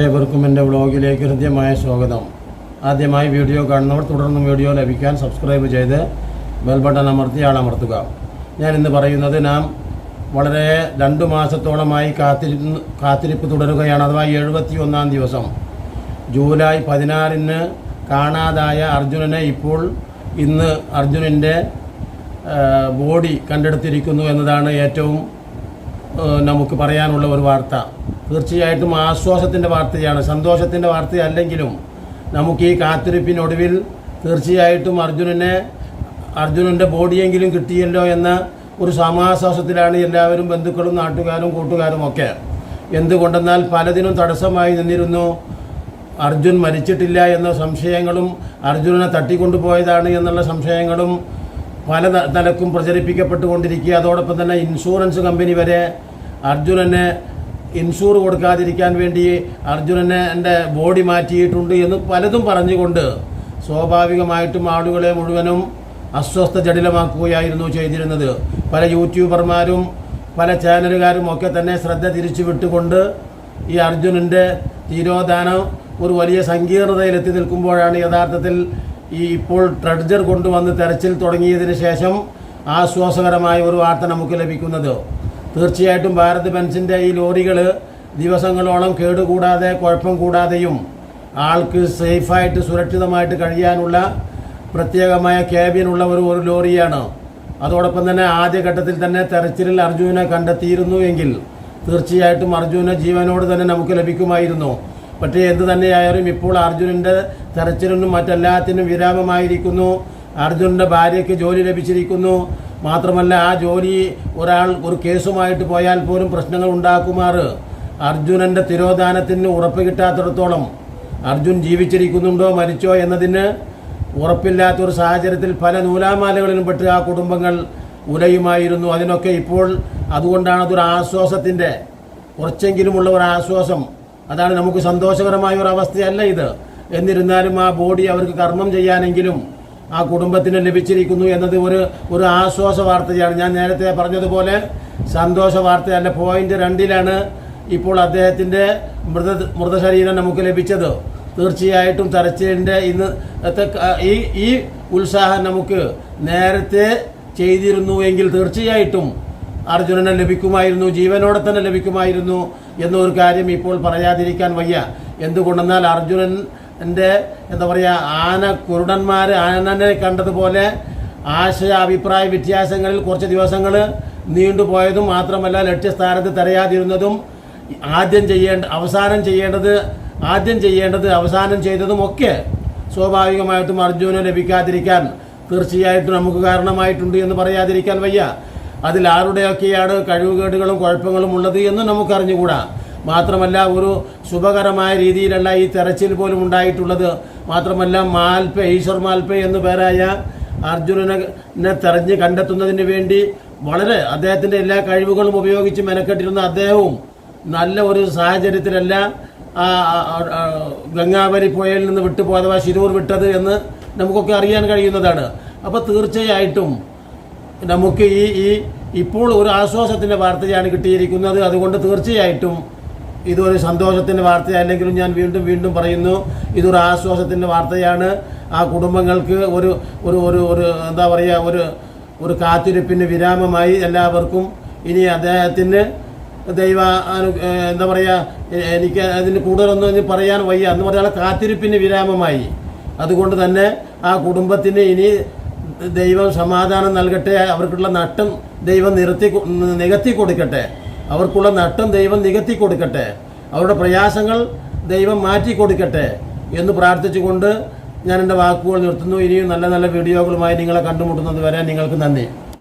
ഏവർക്കും എന്റെ വ്ളോഗിലേക്ക് ഹൃദ്യമായ സ്വാഗതം. ആദ്യമായി വീഡിയോ കാണുന്നവർ തുടർന്നും വീഡിയോ ലഭിക്കാൻ സബ്സ്ക്രൈബ് ചെയ്ത് ബെൽ ബട്ടൺ അമർത്തി ആളമർത്തുക. ഞാൻ ഇന്ന് പറയുന്നത് നാം വളരെ രണ്ടു മാസത്തോളമായി കാത്തിരിപ്പ് കാത്തിരിപ്പ് തുടരുകയാണ്. അഥവാ എഴുപത്തി ഒന്നാം ദിവസം. ജൂലൈ പതിനാറിന് കാണാതായ അർജുനനെ ഇപ്പോൾ ഇന്ന് അർജുനന്റെ ബോഡി കണ്ടെടുത്തിരിക്കുന്നു എന്നതാണ് ഏറ്റവും നമുക്ക് പറയാനുള്ള ഒരു വാർത്ത. തീർച്ചയായിട്ടും ആശ്വാസത്തിന്റെ വാർത്തയാണ്. സന്തോഷത്തിന്റെ വാർത്തയല്ലെങ്കിലും നമുക്ക് ഈ കാത്തിരിപ്പിനൊടുവിൽ തീർച്ചയായിട്ടും അർജുനനെ അർജുനന്റെ ബോഡിയെങ്കിലും കിട്ടിയല്ലോ എന്ന ഒരു സമാശ്വാസത്തിലാണ് എല്ലാവരും ബന്ധുക്കളും നാട്ടുകാരും കൂട്ടുകാരും ഒക്കെ. എന്തുകൊണ്ടെന്നാൽ പലതിനും തടസ്സമായി നിന്നിരുന്നു. അർജുൻ മരിച്ചിട്ടില്ല എന്ന സംശയങ്ങളും അർജുനനെ തട്ടിക്കൊണ്ടുപോയതാണ് എന്നുള്ള സംശയങ്ങളും പല തലക്കും പ്രചരിപ്പിക്കപ്പെട്ടുകൊണ്ടിരിക്കുക. അതോടൊപ്പം തന്നെ ഇൻഷുറൻസ് കമ്പനി വരെ അർജുനന് ഇൻഷൂർ കൊടുക്കാതിരിക്കാൻ വേണ്ടി അർജുനനെ എന്റെ ബോഡി മാറ്റിയിട്ടുണ്ട് എന്ന് പലതും പറഞ്ഞുകൊണ്ട് സ്വാഭാവികമായിട്ടും ആളുകളെ മുഴുവനും അസ്വസ്ഥ ജടിലമാക്കുകയായിരുന്നു ചെയ്തിരുന്നത്. പല യൂട്യൂബർമാരും പല ചാനലുകാരും ഒക്കെ തന്നെ ശ്രദ്ധ തിരിച്ചു വിട്ടുകൊണ്ട് ഈ അർജുനന്റെ തിരോധാനം ഒരു വലിയ സങ്കീർണതയിലെത്തി നിൽക്കുമ്പോഴാണ് യഥാർത്ഥത്തിൽ ഈ ഇപ്പോൾ ട്രഡ്ജർ കൊണ്ടുവന്ന് തെരച്ചിൽ തുടങ്ങിയതിന് ശേഷം ആശ്വാസകരമായ ഒരു വാർത്ത നമുക്ക് ലഭിക്കുന്നത്. തീർച്ചയായിട്ടും ഭാരത് ബെൻസിന്റെ ഈ ലോറികൾ ദിവസങ്ങളോളം കേടുകൂടാതെ കുഴപ്പം കൂടാതെയും ആൾക്ക് സേഫായിട്ട് സുരക്ഷിതമായിട്ട് കഴിയാനുള്ള പ്രത്യേകമായ ക്യാബിനുള്ള ഒരു ഒരു ലോറിയാണ്. അതോടൊപ്പം തന്നെ ആദ്യഘട്ടത്തിൽ തന്നെ തെരച്ചിലിൽ അർജുനെ കണ്ടെത്തിയിരുന്നു എങ്കിൽ തീർച്ചയായിട്ടും അർജുന ജീവനോട് തന്നെ നമുക്ക് ലഭിക്കുമായിരുന്നു. പക്ഷേ എന്ത് തന്നെയായാലും ഇപ്പോൾ അർജുനന്റെ തെരച്ചിലിനും മറ്റെല്ലാത്തിനും വിരാമമായിരിക്കുന്നു. അർജുനന്റെ ഭാര്യയ്ക്ക് ജോലി ലഭിച്ചിരിക്കുന്നു. മാത്രമല്ല ആ ജോലി ഒരാൾ ഒരു കേസുമായിട്ട് പോയാൽ പോലും പ്രശ്നങ്ങൾ ഉണ്ടാക്കുമാറ്. അർജുനന്റെ തിരോധാനത്തിന് ഉറപ്പ് കിട്ടാത്തിടത്തോളം അർജുൻ ജീവിച്ചിരിക്കുന്നുണ്ടോ മരിച്ചോ എന്നതിന് ഉറപ്പില്ലാത്ത ഒരു സാഹചര്യത്തിൽ പല നൂലാമാലകളിലും പെട്ട് ആ കുടുംബങ്ങൾ ഉലയുമായിരുന്നു. അതിനൊക്കെ ഇപ്പോൾ അതുകൊണ്ടാണ് അതൊരു ആശ്വാസത്തിന്റെ കുറച്ചെങ്കിലുമുള്ള ഒരു ആശ്വാസം. അതാണ് നമുക്ക് സന്തോഷകരമായ ഒരു അവസ്ഥയല്ല ഇത്. എന്നിരുന്നാലും ആ ബോഡി അവർക്ക് കർമ്മം ചെയ്യാനെങ്കിലും ആ കുടുംബത്തിന് ലഭിച്ചിരിക്കുന്നു എന്നത് ഒരു ഒരു ആശ്വാസ വാർത്തയാണ്. ഞാൻ നേരത്തെ പറഞ്ഞതുപോലെ സന്തോഷ വാർത്തയല്ല. പോയിന്റ് രണ്ടിലാണ് ഇപ്പോൾ അദ്ദേഹത്തിന്റെ മൃത മൃതശരീരം നമുക്ക് ലഭിച്ചത്. തീർച്ചയായിട്ടും തരച്ചിലിന്റെ ഇന്ന് ഈ ഈ ഉത്സാഹം നമുക്ക് നേരത്തെ ചെയ്തിരുന്നു എങ്കിൽ തീർച്ചയായിട്ടും അർജുനനെ ലഭിക്കുമായിരുന്നു ജീവനോടെ തന്നെ ലഭിക്കുമായിരുന്നു എന്നൊരു കാര്യം ഇപ്പോൾ പറയാതിരിക്കാൻ വയ്യ. എന്തുകൊണ്ടെന്നാൽ അർജുനന്റെ എന്താ പറയുക ആന കുരുടന്മാർ ആനനെ കണ്ടതുപോലെ ആശയ അഭിപ്രായ വ്യത്യാസങ്ങളിൽ കുറച്ച് ദിവസങ്ങൾ നീണ്ടുപോയതും മാത്രമല്ല ലക്ഷ്യസ്ഥാനത്ത് തിരയാതിരുന്നതും ആദ്യം ചെയ്യേണ്ട അവസാനം ചെയ്യേണ്ടത് ആദ്യം ചെയ്യേണ്ടത് അവസാനം ചെയ്തതും ഒക്കെ സ്വാഭാവികമായിട്ടും അർജുന ലഭിക്കാതിരിക്കാൻ തീർച്ചയായിട്ടും നമുക്ക് കാരണമായിട്ടുണ്ട് എന്ന് പറയാതിരിക്കാൻ വയ്യ. അതിൽ ആരുടെയൊക്കെയാണ് കഴിവുകേടുകളും കുഴപ്പങ്ങളും ഉള്ളത് എന്ന് നമുക്കറിഞ്ഞുകൂടാ. മാത്രമല്ല ഒരു ശുഭകരമായ രീതിയിലല്ല ഈ തെരച്ചിൽ പോലും ഉണ്ടായിട്ടുള്ളത്. മാത്രമല്ല മാൽപ്പ ഈശ്വർ മാൽപ്പ എന്നു പേരായ അർജുനനെ തെരഞ്ഞ് കണ്ടെത്തുന്നതിന് വേണ്ടി വളരെ അദ്ദേഹത്തിന്റെ എല്ലാ കഴിവുകളും ഉപയോഗിച്ച് മെനക്കെട്ടിരുന്ന അദ്ദേഹവും നല്ല ഒരു സാഹചര്യത്തിലല്ല ഗംഗാവരി പുഴയിൽ നിന്ന് വിട്ടുപോ അഥവാ ശിരൂർ വിട്ടത് എന്ന് നമുക്കൊക്കെ അറിയാൻ കഴിയുന്നതാണ്. അപ്പോൾ തീർച്ചയായിട്ടും നമുക്ക് ഈ ഈ ഇപ്പോൾ ഒരു ആശ്വാസത്തിന്റെ വാർത്തയാണ് കിട്ടിയിരിക്കുന്നത്. അതുകൊണ്ട് തീർച്ചയായിട്ടും ഇതൊരു സന്തോഷത്തിന്റെ വാർത്തയല്ലെങ്കിലും ഞാൻ വീണ്ടും വീണ്ടും പറയുന്നു ഇതൊരു ആശ്വാസത്തിന്റെ വാർത്തയാണ്. ആ കുടുംബങ്ങൾക്ക് ഒരു ഒരു ഒരു ഒരു എന്താ പറയുക ഒരു ഒരു കാത്തിരിപ്പിന് വിരാമമായി എല്ലാവർക്കും. ഇനി അദ്ദേഹത്തിന് ദൈവ എന്താ പറയുക എനിക്ക് അതിന് കൂടുതലൊന്നും ഇനി പറയാൻ വയ്യ എന്ന് പറഞ്ഞാൽ കാത്തിരിപ്പിന് വിരാമമായി. അതുകൊണ്ട് തന്നെ ആ കുടുംബത്തിന് ഇനി ദൈവം സമാധാനം നൽകട്ടെ അവർക്കുള്ള നട്ടം ദൈവം നിരത്തി നികത്തി കൊടുക്കട്ടെ. അവർക്കുള്ള നട്ടം ദൈവം നികത്തി കൊടുക്കട്ടെ. അവരുടെ പ്രയാസങ്ങൾ ദൈവം മാറ്റി കൊടുക്കട്ടെ എന്ന് പ്രാർത്ഥിച്ചുകൊണ്ട് ഞാൻ എന്റെ വാക്കുകൾ നിർത്തുന്നു. ഇനിയും നല്ല നല്ല വീഡിയോകളുമായി നിങ്ങളെ കണ്ടുമുട്ടുന്നത് വരെ നിങ്ങൾക്ക് നന്ദി.